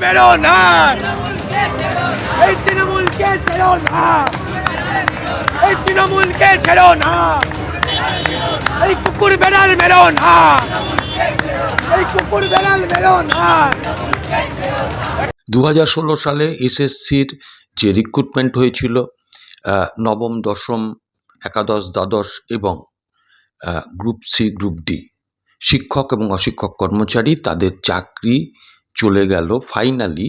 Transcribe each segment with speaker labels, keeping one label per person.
Speaker 1: মেরো না এই তৃণমূলকে ছেড়ো না এই তৃণমূলকে ছেড়ো না এই কুকুর বেড়াল
Speaker 2: সালে এসএসসির যে রিক্রুটমেন্ট হয়েছিল নবম, দশম, একাদশ, দ্বাদশ এবং গ্রুপ সি গ্রুপ ডি শিক্ষক এবং অশিক্ষক কর্মচারী তাদের চাকরি চলে গেল ফাইনালি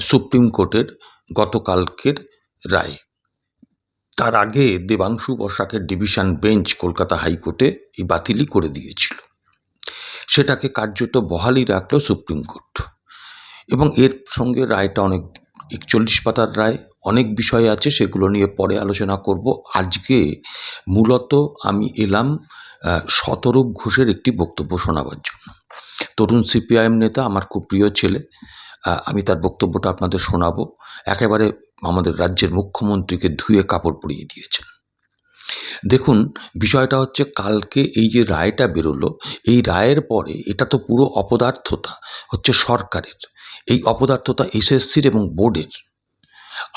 Speaker 2: সুপ্রিম কোর্টের গতকালকের রায়। তার আগে দেবাংশু বসাকের ডিভিশন বেঞ্চ কলকাতা হাইকোর্টে এই বাতিলই করে দিয়েছিল। সেটাকে কার্যত বহালই রাখল সুপ্রিম কোর্ট এবং এর সঙ্গে রায়টা অনেক, একচল্লিশ পাতার রায়, অনেক বিষয় আছে, সেগুলো নিয়ে পরে আলোচনা করব। আজকে মূলত আমি এলাম শতরূপ ঘোষের একটি বক্তব্য শোনাবার জন্য। তরুণ সিপিআইএম নেতা আমার খুব প্রিয় ছেলে। আমি তার বক্তব্যটা আপনাদের শোনাবো। একেবারে আমাদের রাজ্যের মুখ্যমন্ত্রীকে ধুয়ে কাপড় পরিয়ে দিয়েছেন। দেখুন, বিষয়টা হচ্ছে কালকে এই যে রায়টা বেরোলো, এই রায়ের পরে এটা তো পুরো অপদার্থতা হচ্ছে সরকারের। এই অপদার্থতা এসএসসির এবং বোর্ডের।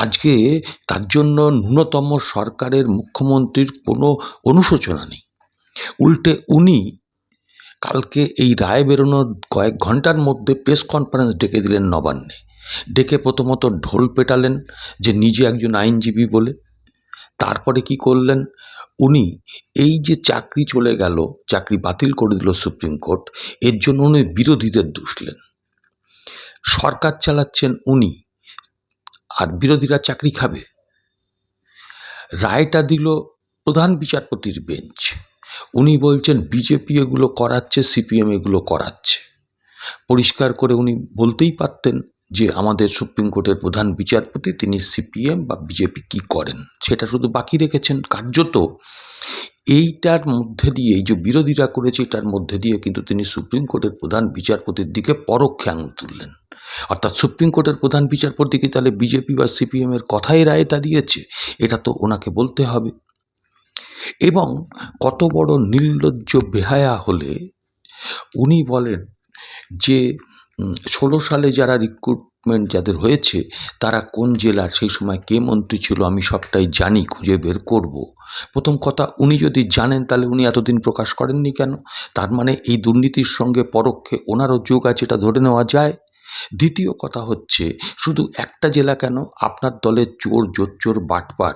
Speaker 2: আজকে তার জন্য ন্যূনতম সরকারের মুখ্যমন্ত্রীর কোনো অনুশোচনা নেই। উল্টে উনি কালকে এই রায় বেরোনোর কয়েক ঘণ্টার মধ্যে প্রেস কনফারেন্স ডেকে দিলেন নবান্নে। ডেকে প্রথমত ঢোল পেটালেন যে নিজে একজন আইনজীবী বলে। তারপরে কি করলেন? উনি এই যে চাকরি চলে গেল, চাকরি বাতিল করে দিল সুপ্রিম কোর্ট, এর জন্য উনি বিরোধীদের দুষলেন সরকার চালাচ্ছেন উনি, আর বিরোধীরা চাকরি খাবে। রায়টা দিল প্রধান বিচারপতির বেঞ্চ। উনি বলছেন, বিজেপি এগুলো করাচ্ছে, সিপিএম এগুলো করাচ্ছে। পরিষ্কার করে উনি বলতেই পারতেন যে আমাদের সুপ্রিম কোর্টের প্রধান বিচারপতি তিনি সিপিএম বা বিজেপি কি করেন, সেটা শুধু বাকি রেখেছেন। কার্যত এইটার মধ্যে দিয়ে, এই যে বিরোধীরা করেছে, এটার মধ্যে দিয়ে কিন্তু তিনি সুপ্রিম কোর্টের প্রধান বিচারপতির দিকে পরোক্ষে আঙুল তুললেন। অর্থাৎ সুপ্রিম কোর্টের প্রধান বিচারপতি কি তাহলে বিজেপি বা সিপিএমের কথাই রায়তা দিয়েছে? এটা তো ওনাকে বলতে হবে। এবং কত বড় নির্লজ্জ বেহায়া হলে উনি বলেন যে ষোলো সালে যারা রিক্রুটমেন্ট যাদের হয়েছে, তারা কোন জেলার, সেই সময় কে মন্ত্রী ছিল আমি সবটাই জানি, খুঁজে বের করব। প্রথম কথা, উনি যদি জানেন তাহলে উনি এতদিন প্রকাশ করেননি কেন? তার মানে এই দুর্নীতির সঙ্গে পরোক্ষে ওনারও যোগ আছে, এটা ধরে নেওয়া যায়। দ্বিতীয় কথা হচ্ছে, শুধু একটা জেলা কেন? আপনার দলের চোর, জোচ্চোর, বাটপার,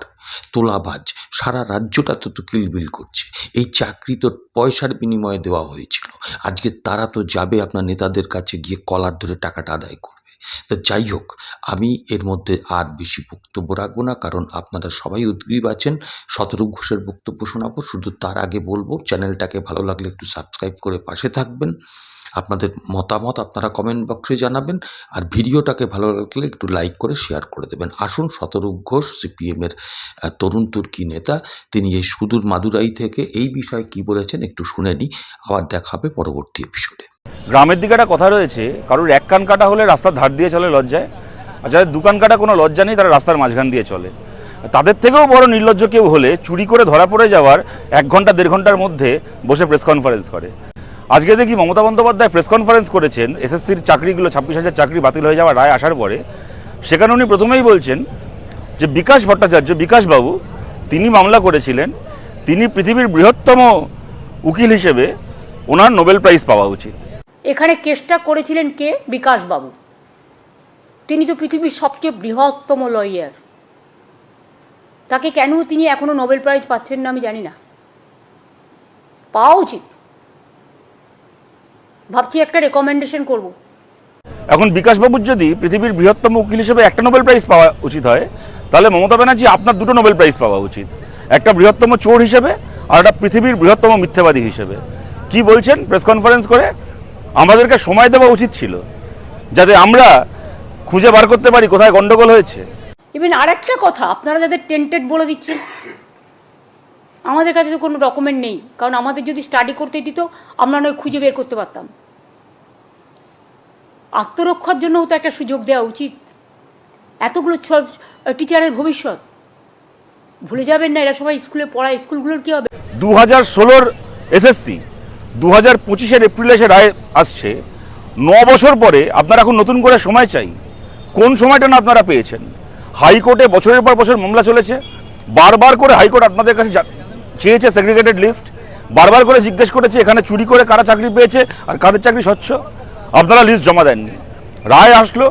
Speaker 2: তোলাবাজ, সারা রাজ্যটা তো তো কিলবিল করছে। এই চাকরি তো পয়সার বিনিময়ে দেওয়া হয়েছিল। আজকে তারা তো যাবে আপনার নেতাদের কাছে গিয়ে কলার ধরে টাকাটা আদায় করবে। তো যাই হোক, আমি এর মধ্যে আর বেশি বক্তব্য রাখব না, কারণ আপনারা সবাই উদ্গ্রীব আছেন। শতরূপ ঘোষের বক্তব্য শোনাবো। শুধু তার আগে বলব, চ্যানেলটাকে ভালো লাগলে একটু সাবস্ক্রাইব করে পাশে থাকবেন। আপনাদের মতামত আপনারা কমেন্ট বক্সে জানাবেন আর ভিডিওটাকে ভালো লাগলে একটু লাইক করে শেয়ার করে দেবেন। আসুন শতরূপ ঘোষ সিপিএমের তরুণ তুর্কি নেতা, তিনি এই সুদূর মাদুরাই থেকে এই বিষয়ে কি বলেছেন একটু শুনে নিই। আবার দেখা হবে পরবর্তী এপিসোডে
Speaker 3: গ্রামের দিকে একটা কথা রয়েছে, কারোর এক কান কাটা হলে রাস্তার ধার দিয়ে চলে লজ্জায়, আর যাদের দোকান কাটা কোনো লজ্জা নেই, তারা রাস্তার মাঝখান দিয়ে চলে। তাদের থেকেও বড় নির্লজ্জ কেউ হলে চুরি করে ধরা পড়ে যাওয়ার এক ঘণ্টা, দেড় ঘণ্টার মধ্যে বসে প্রেস কনফারেন্স করে। আজকে দেখি মমতা বন্দ্যোপাধ্যায় প্রেস কনফারেন্স করেছেন এসএসসির চাকরিগুলো, ছাব্বিশ হাজার চাকরি বাতিল হয়ে যাওয়ার রায় আসার পরে। সেখানে উনি প্রথমেই বলছেন যে বিকাশ ভট্টাচার্য বিকাশবাবু তিনি মামলা করেছিলেন, তিনি পৃথিবীর বৃহত্তম উকিল হিসেবে ওনার নোবেল প্রাইজ পাওয়া উচিত।
Speaker 4: এখানে কেসটা করেছিলেন কে? বিকাশবাবু তিনি তো পৃথিবীর সবচেয়ে বৃহত্তম লয়ার তাকে কেন তিনি এখনও নোবেল প্রাইজ পাচ্ছেন না আমি জানি না। পাওয়া উচিত। ভাবছি একটা রেকমেন্ডেশন করব।
Speaker 3: এখন বিকাশবাবুর যদি পৃথিবীর বৃহত্তম উকিল হিসেবে একটা নোবেল প্রাইজ পাওয়া উচিত হয় তাহলে মমতা ব্যানার্জি আপনার দুটো নোবেল প্রাইজ পাওয়া উচিত। একটা বৃহত্তম চোর হিসেবে আর একটা পৃথিবীর বৃহত্তম মিথ্যাবাদী হিসেবে। কি বলছেন প্রেস কনফারেন্স করে? আমাদেরকে সময় দেওয়া উচিত ছিল যাতে আমরা খুঁজে বার করতে পারি কোথায় গন্ডগোল হয়েছে।
Speaker 4: ইভেন আর একটা কথা আপনারা যাদের টেন্টেড বলে দিচ্ছেন আমাদের কাছে তো কোনো ডকুমেন্ট নেই। কারণ আমাদের যদি স্টাডি করতে দিত, আমরা নয় খুঁজে বের করতে পারতাম। আত্মরক্ষার জন্যও তো একটা সুযোগ দেওয়া উচিত। এতগুলো টিচারের ভবিষ্যৎ। ভুলে যাবেন না, এরা সবাই স্কুলে পড়ায়। স্কুলগুলোর কি হবে?
Speaker 3: দু হাজার ষোলোর এসএসসি দু হাজার পঁচিশের এপ্রিলে সে রায় আসছে। ন বছর পরে আপনারা এখন নতুন করে সময় চাই। কোন সময়টা না আপনারা পেয়েছেন? হাইকোর্টে বছরের পর বছর মামলা চলেছে। বারবার করে হাইকোর্ট আপনাদের কাছে চেয়েছে সেগ্রিগেটেড লিস্ট বারবার করে জিজ্ঞেস করেছে, এখানে চুরি করে কারা চাকরি পেয়েছে আর কাদের চাকরি স্বচ্ছ? আপনারা লিস্ট জমা দেননি। রায় আসলো,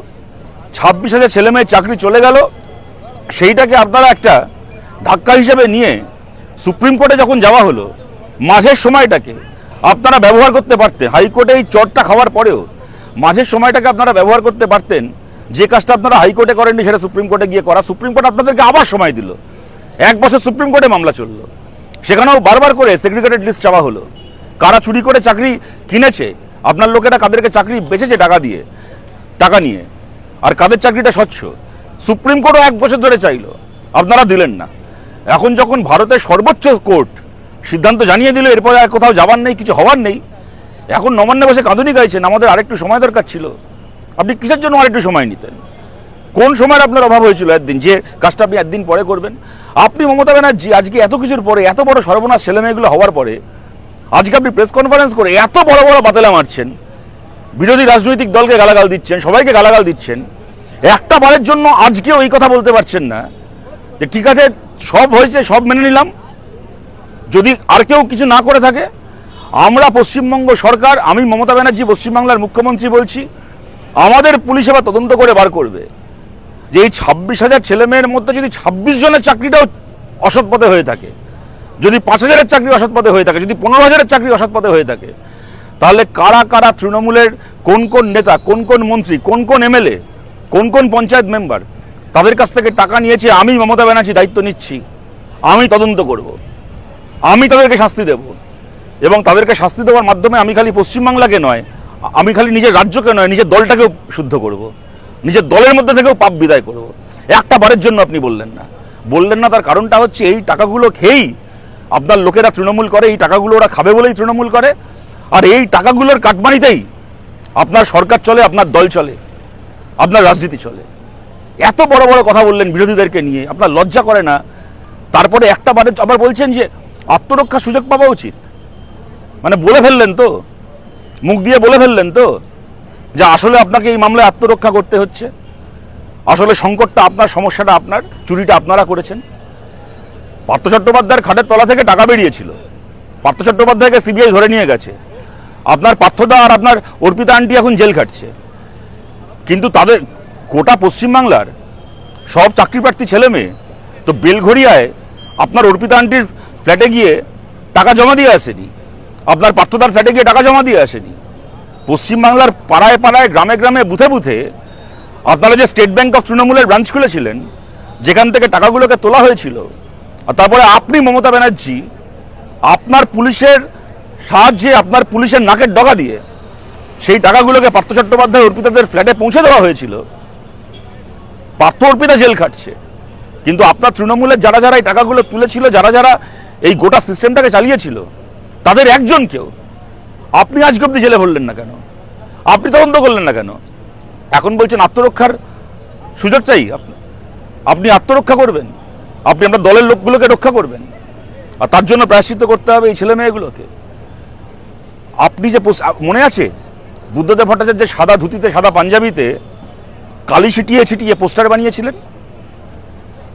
Speaker 3: ছাব্বিশ হাজার ছেলে মেয়ের চাকরি চলে গেল। সেইটাকে আপনারা একটা ধাক্কা হিসেবে নিয়ে সুপ্রিম কোর্টে যখন যাওয়া হলো, মাঝের সময়টাকে আপনারা ব্যবহার করতে পারতেন। হাইকোর্টে এই চটটা খাওয়ার পরেও মাঝের সময়টাকে আপনারা ব্যবহার করতে পারতেন। যে কাজটা আপনারা হাইকোর্টে করেননি, সেটা সুপ্রিম কোর্টে গিয়ে করা। সুপ্রিম কোর্ট আপনাদেরকে আবার সময় দিল। এক বছর সুপ্রিম কোর্টে মামলা চলল। সেখানেও বারবার করে সেগ্রিগেটেড লিস্ট চাওয়া হলো। কারা চুরি করে চাকরি কিনেছে, আপনার লোকেরা কাদেরকে চাকরি বেচেছে টাকা দিয়ে, টাকা নিয়ে, আর কাদের চাকরিটা স্বচ্ছ? সুপ্রিম কোর্টও এক বছর ধরে চাইলো, আপনারা দিলেন না। এখন যখন ভারতের সর্বোচ্চ কোর্ট সিদ্ধান্ত জানিয়ে দিল, এরপরে আর কোথাও যাবার নেই, কিছু হওয়ার নেই, এখন নবান্নে বসে কাঁদুনি গাইছেন, আমাদের আরেকটু সময় দরকার ছিল। আপনি কিসের জন্য আরেকটু সময় নিতেন? কোন সময়ের আপনার অভাব হয়েছিল একদিন? যে কাজটা আপনি একদিন পরে করবেন। আপনি মমতা ব্যানার্জি, আজকে এত কিছুর পরে, এত বড় সর্বনাশ ছেলেমেয়েগুলো হওয়ার পরে, আজকে আপনি প্রেস কনফারেন্স করে এত বড় বড় বাতেলা মারছেন। বিরোধী রাজনৈতিক দলকে গালাগাল দিচ্ছেন, সবাইকে গালাগাল দিচ্ছেন। একটা বারের জন্য আজকেও এই কথা বলতে পারছেন না। যে ঠিক আছে, সব হয়েছে, সব মেনে নিলাম। যদি আর কেউ কিছু না করে থাকে, আমরা পশ্চিমবঙ্গ সরকার, আমি মমতা ব্যানার্জি, পশ্চিমবাংলার মুখ্যমন্ত্রী বলছি, আমাদের পুলিশ এবার তদন্ত করে বার করবে। যে এই ছাব্বিশ হাজার ছেলে মেয়ের মধ্যে যদি ছাব্বিশ জনের চাকরিটাও অসৎ পথে হয়ে থাকে, যদি পাঁচ হাজারের চাকরি অসৎ পথে হয়ে থাকে, যদি পনেরো হাজারের চাকরি অসৎ পথে হয়ে থাকে, তাহলে কারা কারা তৃণমূলের কোন কোন নেতা, কোন কোন মন্ত্রী, কোন কোন এমএলএ কোন কোন পঞ্চায়েত মেম্বার তাদের কাছ থেকে টাকা নিয়েছে, আমি মমতা ব্যানার্জি দায়িত্ব নিচ্ছি, আমি তদন্ত করব, আমি তাদেরকে শাস্তি দেব এবং তাদেরকে শাস্তি দেওয়ার মাধ্যমে আমি খালি পশ্চিমবাংলাকে নয়, আমি খালি নিজের রাজ্যকে নয়, নিজের দলটাকেও শুদ্ধ করব। নিজের দলের মধ্যে থেকেও পাপ বিদায় করব। একটা বারের জন্য আপনি বললেন না। বললেন না, তার কারণটা হচ্ছে এই টাকাগুলো খেয়েই আপনার লোকেরা তৃণমূল করে, এই টাকাগুলো ওরা খাবে বলেই তৃণমূল করে, আর এই টাকাগুলোর কাটমানিতেই আপনার সরকার চলে, আপনার দল চলে, আপনার রাজনীতি চলে। এত বড় বড় কথা বললেন বিরোধীদেরকে নিয়ে, আপনার লজ্জা করে না। তারপরে একটা বারে আবার বলছেন যে, আত্মরক্ষার সুযোগ পাওয়া উচিত। মানে বলে ফেললেন তো, মুখ দিয়ে বলে ফেললেন তো। যে আসলে আপনাকে এই মামলায় আত্মরক্ষা করতে হচ্ছে, আসলে সংকটটা আপনার, সমস্যাটা আপনার, চুরিটা আপনারা করেছেন। পার্থ চট্টোপাধ্যায়ের খাটের তলা থেকে টাকা বেরিয়েছিল। পার্থ চট্টোপাধ্যায়কে সিবিআই ধরে নিয়ে গেছে। আপনার পার্থদা আর আপনার অর্পিতা আন্টি এখন জেল খাটছে। কিন্তু তাদের গোটা পশ্চিমবাংলার সব চাকরি প্রার্থী ছেলে মেয়ে তো বেলঘরিয়ায় আপনার অর্পিতা আন্টির ফ্ল্যাটে গিয়ে টাকা জমা দিয়ে আসেনি। আপনার পার্থদার ফ্ল্যাটে গিয়ে টাকা জমা দিয়ে আসেনি। পশ্চিমবাংলার পাড়ায় পাড়ায়, গ্রামে গ্রামে, বুথে বুথে আপনারা যে স্টেট ব্যাংক অফ তৃণমূলের ব্রাঞ্চ খুলেছিলেন, যেখান থেকে টাকাগুলোকে তোলা হয়েছিল, আর তারপরে আপনি মমতা ব্যানার্জি আপনার পুলিশের সাহায্যে, আপনার পুলিশের নাকের ডগা দিয়ে সেই টাকাগুলোকে পার্থ চট্টোপাধ্যায় অর্পিতাদের ফ্ল্যাটে পৌঁছে দেওয়া হয়েছিল, পার্থ অর্পিতা জেল খাটছে। কিন্তু আপনার তৃণমূলের যারা যারা এই টাকাগুলো তুলেছিল, যারা যারা এই গোটা সিস্টেমটাকে চালিয়েছিল, তাদের একজন কেউ আপনি আজকে অব্দি জেলে ভরলেন না কেন? আপনি তদন্ত করলেন না কেন? এখন বলছেন আত্মরক্ষার সুযোগ চাই আপনি আত্মরক্ষা করবেন। আপনি আপনার দলের লোকগুলোকে রক্ষা করবেন। আর তার জন্য প্রায়শ্চিত্ত করতে হবে এই ছেলে মেয়েগুলোকে। আপনি যে মনে আছে? বুদ্ধদেব ভট্টাচার্যের সাদা ধুতিতে, সাদা পাঞ্জাবিতে কালি ছিটিয়ে ছিটিয়ে পোস্টার বানিয়েছিলেন?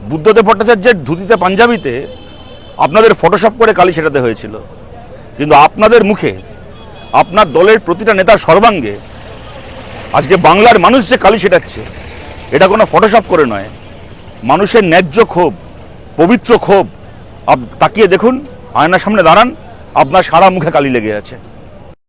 Speaker 3: বুদ্ধদেব ভট্টাচার্যের ধুতিতে, পাঞ্জাবিতে আপনাদের ফটোশপ করে কালি ছেটাতে হয়েছিল। কিন্তু আপনাদের মুখে আপনার দলের প্রতিটা নেতার সর্বাঙ্গে। আজকে বাংলার মানুষ যে কালি সেটাচ্ছে, এটা কোনো ফটোশপ করে নয়। মানুষের ন্যায্য ক্ষোভ, পবিত্র ক্ষোভ, আপ তাকিয়ে দেখুন, আয়নার সামনে দাঁড়ান, আপনার সারা মুখে কালি লেগে আছে।